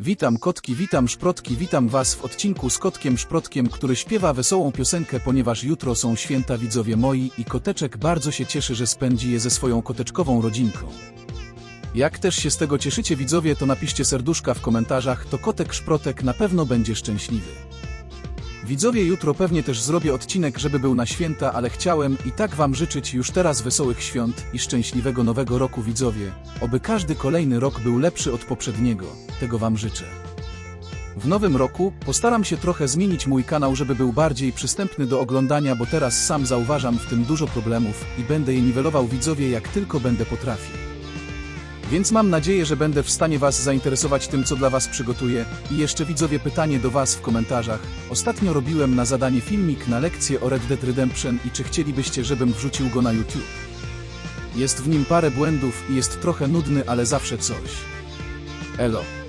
Witam kotki, witam szprotki, witam was w odcinku z kotkiem szprotkiem, który śpiewa wesołą piosenkę, ponieważ jutro są święta widzowie moi i koteczek bardzo się cieszy, że spędzi je ze swoją koteczkową rodzinką. Jak też się z tego cieszycie widzowie, to napiszcie serduszka w komentarzach, to kotek szprotek na pewno będzie szczęśliwy. Widzowie, jutro pewnie też zrobię odcinek, żeby był na święta, ale chciałem i tak wam życzyć już teraz wesołych świąt i szczęśliwego nowego roku widzowie. Oby każdy kolejny rok był lepszy od poprzedniego. Tego wam życzę. W nowym roku postaram się trochę zmienić mój kanał, żeby był bardziej przystępny do oglądania, bo teraz sam zauważam w tym dużo problemów i będę je niwelował widzowie jak tylko będę potrafił. Więc mam nadzieję, że będę w stanie Was zainteresować tym, co dla Was przygotuję. I jeszcze widzowie pytanie do Was w komentarzach. Ostatnio robiłem na zadanie filmik na lekcję o Red Dead Redemption i czy chcielibyście, żebym wrzucił go na YouTube? Jest w nim parę błędów i jest trochę nudny, ale zawsze coś. Elo.